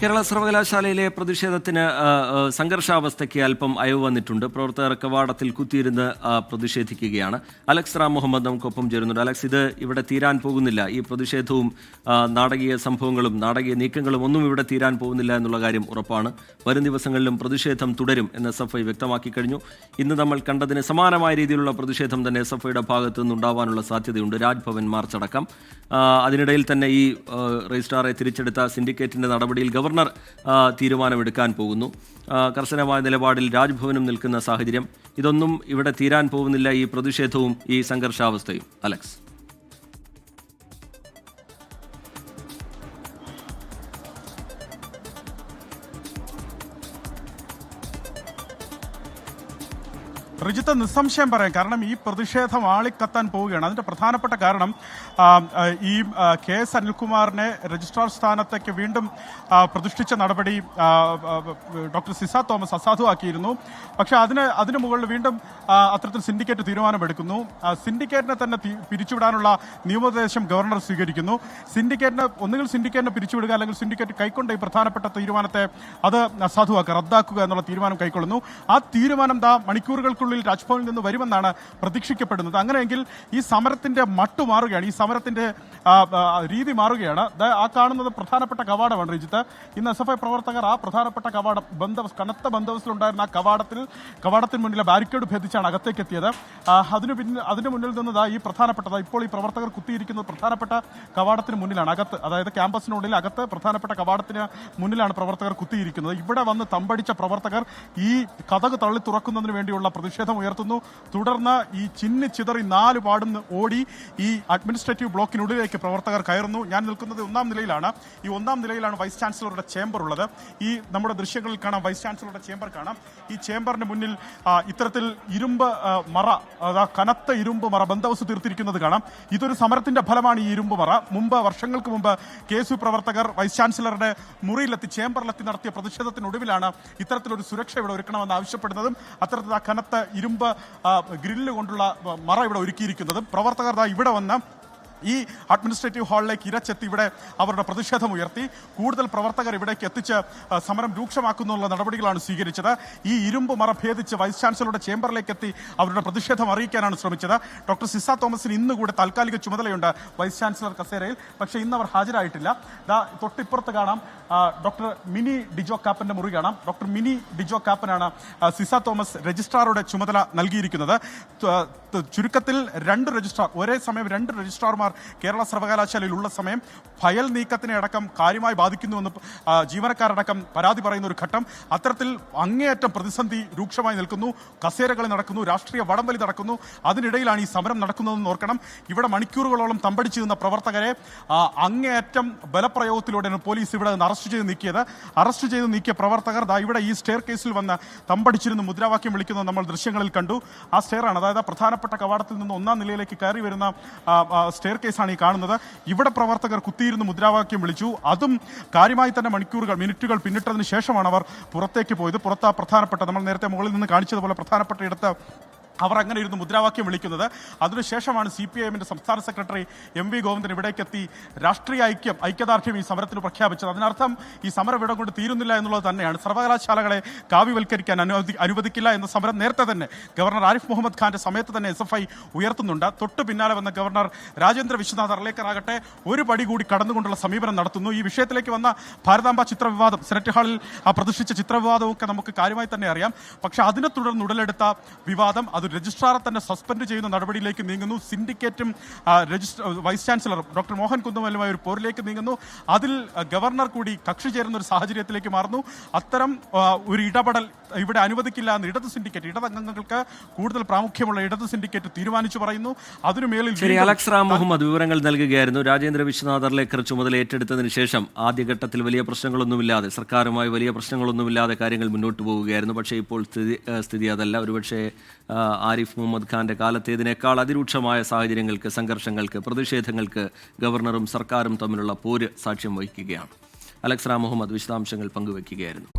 കേരള സർവകലാശാലയിലെ പ്രതിഷേധത്തിന് സംഘർഷാവസ്ഥയ്ക്ക് അല്പം അയവ് വന്നിട്ടുണ്ട്. പ്രവർത്തകർ കവാടത്തിൽ കുത്തിയിരുന്ന് പ്രതിഷേധിക്കുകയാണ്. അലക്സ് റാം മുഹമ്മദ് നമുക്കൊപ്പം ചേരുന്നുണ്ട്. അലക്സ് ഇത് ഇവിടെ തീരാൻ പോകുന്നില്ല. ഈ പ്രതിഷേധവും നാടകീയ സംഭവങ്ങളും നാടകീയ നീക്കങ്ങളും ഒന്നും ഇവിടെ തീരാൻ പോകുന്നില്ല എന്നുള്ള കാര്യം ഉറപ്പാണ്. വരും ദിവസങ്ങളിലും പ്രതിഷേധം തുടരും എന്ന് എസ് എഫ് ഐ വ്യക്തമാക്കി കഴിഞ്ഞു. ഇന്ന് നമ്മൾ കണ്ടതിന് സമാനമായ രീതിയിലുള്ള പ്രതിഷേധം തന്നെ എസ് എഫ് ഐയുടെ ഭാഗത്തു നിന്നുണ്ടാവാനുള്ള സാധ്യതയുണ്ട്. രാജ്ഭവൻ മാർച്ചടക്കം. അതിനിടയിൽ തന്നെ ഈ രജിസ്ട്രാറെ തിരിച്ചെടുത്ത സിൻഡിക്കേറ്റിന്റെ നടപടിയിൽ ഗവർണർ ആ, തീരുമാനമെടുക്കാൻ പോകുന്നു. കർശനമായ നിലപാടിൽ രാജ്ഭവനും നിൽക്കുന്ന സാഹചര്യം ഇതൊന്നും ഇവിടെ തീരാൻ പോകുന്നില്ല ഈ പ്രതിഷേധവും ഈ സംഘർഷാവസ്ഥയും. അലക്സ്. റിജിത്ത് നിസ്സംശയം പറയാം. കാരണം ഈ പ്രതിഷേധം ആളിക്കത്താൻ പോവുകയാണ്. അതിന്റെ പ്രധാനപ്പെട്ട കാരണം ഈ കെ എസ് അനിൽകുമാറിനെ രജിസ്ട്രാർ സ്ഥാനത്തേക്ക് വീണ്ടും പ്രതിഷ്ഠിച്ച നടപടി ഡോക്ടർ സിസ തോമസ് അസാധുവാക്കിയിരുന്നു. പക്ഷെ അതിന് അതിന് മുകളിൽ വീണ്ടും അത്തരത്തിൽ സിൻഡിക്കേറ്റ് തീരുമാനമെടുക്കുന്നു. സിൻഡിക്കേറ്റിനെ തന്നെ പിരിച്ചുവിടാനുള്ള നിയമോപദേശം ഗവർണർ സ്വീകരിക്കുന്നു. സിൻഡിക്കേറ്റിനെ ഒന്നുകിൽ സിൻഡിക്കേറ്റിനെ പിരിച്ചുവിടുക അല്ലെങ്കിൽ സിൻഡിക്കേറ്റ് കൈക്കൊണ്ട ഈ പ്രധാനപ്പെട്ട തീരുമാനത്തെ അത് അസാധുവാക്കുക റദ്ദാക്കുക എന്നുള്ള തീരുമാനം കൈക്കൊള്ളുന്നു. ആ തീരുമാനം ദാ മണിക്കൂറുകൾക്കുള്ളിൽ രാജ്ഭവനിൽ നിന്ന് വരുമെന്നാണ് പ്രതീക്ഷിക്കപ്പെടുന്നത്. അങ്ങനെയെങ്കിൽ ഈ സമരത്തിന്റെ മട്ടു മാറുകയാണ് ഈ സമരത്തിന്റെ രീതി മാറുകയാണ്. ആ കാണുന്നത് പ്രധാനപ്പെട്ട കവാടമാണ് രജിത്ത് ഇന്ന് എസ് എഫ് ഐ പ്രവർത്തകർ ആ പ്രധാനപ്പെട്ട കവാടം ബന്ധവസ് കനത്ത ബന്ധവസിലുണ്ടായിരുന്ന ആ കവാടത്തിൽ കവാടത്തിന് മുന്നിലെ ബാരിക്കേഡ് ഭേദിച്ചാണ് അകത്തേക്ക് എത്തിയത് അതിനു പിന്നിൽ അതിന് മുന്നിൽ നിന്നതാ ഈ പ്രധാനപ്പെട്ടത് ഇപ്പോൾ ഈ പ്രവർത്തകർ കുത്തിയിരിക്കുന്നത് പ്രധാനപ്പെട്ട കവാടത്തിന് മുന്നിലാണ്. അകത്ത് അതായത് ക്യാമ്പസിനുള്ളിൽ അകത്ത് പ്രധാനപ്പെട്ട കവാടത്തിന് മുന്നിലാണ് പ്രവർത്തകർ കുത്തിയിരിക്കുന്നത്. ഇവിടെ വന്ന് തമ്പടിച്ച പ്രവർത്തകർ ഈ കഥക് തള്ളി തുറക്കുന്നതിന് വേണ്ടിയുള്ള പ്രതിഷേധം ഉയർത്തുന്നു. തുടർന്ന് ഈ ചിന്നി ചിതറി നാല് പാടുന്ന് ഓടി ഈ അഡ്മിനിസ്ട്രേറ്റീവ് ബ്ലോക്കിനുള്ളിലേക്ക് പ്രവർത്തകർ കയറുന്നു. ഞാൻ നിൽക്കുന്നത് ഒന്നാം നിലയിലാണ്. ഈ ഒന്നാം നിലയിലാണ് വൈസ് ചാൻസലറുടെ ചേംബർ ഉള്ളത്. ഈ നമ്മുടെ ദൃശ്യങ്ങളിൽ കാണാം വൈസ് ചാൻസലറുടെ ചേംബർ കാണാം. ഈ ചേംബറിന് മുന്നിൽ ഇത്തരത്തിൽ ഇരുമ്പ് മറ കനത്ത ഇരുമ്പ് മറ ബന്ധവസ് തീർത്തിരിക്കുന്നത് കാണാം. ഇതൊരു സമരത്തിന്റെ ഫലമാണ് ഈ ഇരുമ്പ് മറ. മുമ്പ് വർഷങ്ങൾക്ക് മുമ്പ് കെ എസ് യു പ്രവർത്തകർ വൈസ് ചാൻസലറുടെ മുറിയിലെത്തി ചേംബറിലെത്തി നടത്തിയ പ്രതിഷേധത്തിനൊടുവിലാണ് ഇത്തരത്തിലൊരു സുരക്ഷ ഇവിടെ ഒരുക്കണമെന്ന് ആവശ്യപ്പെടുന്നതും അത്തരത്തിൽ ആ കനത്ത ഇരുമ്പ് ഗ്രില്ല് കൊണ്ടുള്ള മറ ഇവിടെ ഒരുക്കിയിരിക്കുന്നത്. പ്രവർത്തകർ ഇവിടെ വന്ന് ഈ അഡ്മിനിസ്ട്രേറ്റീവ് ഹാളിലേക്ക് ഇരച്ചെത്തി ഇവിടെ അവരുടെ പ്രതിഷേധം ഉയർത്തി. കൂടുതൽ പ്രവർത്തകർ ഇവിടേക്ക് എത്തിച്ച് സമരം രൂക്ഷമാക്കുന്നുള്ള നടപടികളാണ് സ്വീകരിച്ചത്. ഈ ഇരുമ്പ് മറ ഭേദിച്ച് വൈസ് ചാൻസലറുടെ ചേംബറിലേക്ക് എത്തി അവരുടെ പ്രതിഷേധം അറിയിക്കാനാണ് ശ്രമിച്ചത്. ഡോക്ടർ സിസ തോമസിന് ഇന്ന് കൂടെ താൽക്കാലിക ചുമതലയുണ്ട് വൈസ് ചാൻസലർ കസേരയിൽ. പക്ഷേ ഇന്ന് അവർ ഹാജരായിട്ടില്ല. തൊട്ടിപ്പുറത്ത് കാണാം ഡോക്ടർ മിനി ഡിജോ കാപ്പന്റെ മുറി കാണാം. ഡോക്ടർ മിനി ഡിജോ കാപ്പനാണ് സിസ തോമസ് രജിസ്ട്രാറുടെ ചുമതല നൽകിയിരിക്കുന്നത്. ചുരുക്കത്തിൽ രണ്ട് രജിസ്ട്രാർ ഒരേ സമയം രണ്ട് രജിസ്ട്രാർമാർ കേരള സർവകലാശാലയിൽ ഉള്ള സമയം ഫയൽ നീക്കത്തിനെ അടക്കം കാര്യമായി ബാധിക്കുന്നുവെന്ന് ജീവനക്കാരടക്കം പരാതി പറയുന്ന ഒരു ഘട്ടം. അത്തരത്തിൽ അങ്ങേയറ്റം പ്രതിസന്ധി രൂക്ഷമായി നിൽക്കുന്നു. കസേരകളി നടക്കുന്നു. രാഷ്ട്രീയ വടംവലി നടക്കുന്നു. അതിനിടയിലാണ് ഈ സമരം നടക്കുന്നതെന്ന് ഓർക്കണം. ഇവിടെ മണിക്കൂറുകളോളം തമ്പടിച്ചു നിന്ന പ്രവർത്തകരെ അങ്ങേയറ്റം ബലപ്രയോഗത്തിലൂടെയാണ് പോലീസ് ഇവിടെ നിന്ന് അറസ്റ്റ് ചെയ്ത് നീക്കിയത്. അറസ്റ്റ് ചെയ്ത് നീക്കിയ പ്രവർത്തകർ ഇവിടെ ഈ സ്റ്റെയർ കേസിൽ വന്ന് തമ്പടിച്ചിരുന്ന്. മുദ്രാവാക്യം വിളിക്കുന്നത് നമ്മൾ ദൃശ്യങ്ങളിൽ കണ്ടു. ആ സ്റ്റെയറാണ്. അതായത് പ്രധാനപ്പെട്ട കവാടത്തിൽ നിന്ന് ഒന്നാം നിലയിലേക്ക് കയറി വരുന്ന സ്റ്റെയർ കേസാണ് ഈ കാണുന്നത്. ഇവിടെ പ്രവർത്തകർ കുത്തിയിരുന്ന് മുദ്രാവാക്യം വിളിച്ചു. അതും കാര്യമായി തന്നെ മണിക്കൂറുകൾ മിനിറ്റുകൾ പിന്നിട്ടതിന് ശേഷമാണ് അവർ പുറത്തേക്ക് പോയത്. പുറത്ത് പ്രധാനപ്പെട്ട നമ്മൾ നേരത്തെ മുകളിൽ നിന്ന് കാണിച്ചതുപോലെ പ്രധാനപ്പെട്ട ഇടത്ത് അവർ അങ്ങനെ ഇരുന്ന് മുദ്രാവാക്യം വിളിക്കുന്നത്. അതിനുശേഷമാണ് സി പി ഐ സംസ്ഥാന സെക്രട്ടറി എം വി ഗോവിന്ദൻ ഇവിടേക്കെത്തി രാഷ്ട്രീയ ഐക്യം ഐക്യദാർഢ്യം ഈ സമരത്തിൽ പ്രഖ്യാപിച്ചത്. അതിനർത്ഥം ഈ സമരം ഇവിടെ കൊണ്ട് തീരുന്നില്ല എന്നുള്ളത് തന്നെയാണ്. സർവകലാശാലകളെ കാവ്യവൽക്കരിക്കാൻ അനുവദി അനുവദിക്കില്ല എന്ന സമരം നേരത്തെ തന്നെ ഗവർണർ ആരിഫ് മുഹമ്മദ് ഖാന്റെ സമയത്ത് തന്നെ എസ് എഫ് ഐ ഉയർത്തുന്നുണ്ട്. തൊട്ട് പിന്നാലെ വന്ന ഗവർണർ രാജേന്ദ്ര വിശ്വനാഥ് അർലേക്കർ ആകട്ടെ ഒരു പടി കൂടി കടന്നുകൊണ്ടുള്ള സമീപനം നടത്തുന്നു. ഈ വിഷയത്തിലേക്ക് വന്ന ഭാരതാംബ ചിത്രവിവാദം സെനറ്റ് ഹാളിൽ പ്രതിഷ്ഠിച്ച ചിത്രവിവാദവും ഒക്കെ നമുക്ക് കാര്യമായി തന്നെ അറിയാം. പക്ഷേ അതിനെ തുടർന്ന് ഉടലെടുത്ത വിവാദം അത് രജിസ്ട്രാറെ തന്നെ സസ്പെൻഡ് ചെയ്യുന്ന നടപടിയിലേക്ക് നീങ്ങുന്നു. സിൻഡിക്കേറ്റും registrar vice chancellor doctor Mohan കുന്നുമലുമായി ഒരു പോരിലേക്ക് നീങ്ങുന്നു. അതിൽ ഗവർണർ കൂടി കക്ഷി ചേരുന്ന ഒരു സാഹചര്യത്തിലേക്ക് മാറുന്നു. അത്തരം ഒരു ഇടപെടൽ ഇവിടെ അനുവദിക്കില്ല എന്ന് ഇടത് സിൻഡിക്കേറ്റ് ഇടതംഗങ്ങൾക്ക് കൂടുതൽ പ്രാമുഖ്യമുള്ള ഇടത് സിൻഡിക്കേറ്റ് തീരുമാനിച്ചു പറയുന്നു. അതിനുമേലിൽ ശരി അലക്സ് റാം മുഹമ്മദ് വിവരങ്ങൾ നൽകുകയായിരുന്നു. രാജേന്ദ്ര വിശ്വനാഥ് അർലേക്കർ ചുമതല ഏറ്റെടുത്തതിന് ശേഷം ആദ്യഘട്ടത്തിൽ വലിയ പ്രശ്നങ്ങളൊന്നുമില്ലാതെ സർക്കാരുമായി വലിയ പ്രശ്നങ്ങളൊന്നുമില്ലാതെ കാര്യങ്ങൾ മുന്നോട്ട് പോവുകയായിരുന്നു പക്ഷേ ഇപ്പോൾ സ്ഥിതി സ്ഥിതി അതല്ല. ഒരുപക്ഷെ ആരിഫ് മുഹമ്മദ് ഖാന്റെ കാലത്തേതിനേക്കാൾ അതിരൂക്ഷമായ സാഹചര്യങ്ങൾക്ക് സംഘർഷങ്ങൾക്ക് പ്രതിഷേധങ്ങൾക്ക് ഗവർണറും സർക്കാരും തമ്മിലുള്ള പോര് സാക്ഷ്യം വഹിക്കുകയാണ്. അലക്സ് മുഹമ്മദ് വിശദാംശങ്ങൾ പങ്കുവയ്ക്കുകയായിരുന്നു.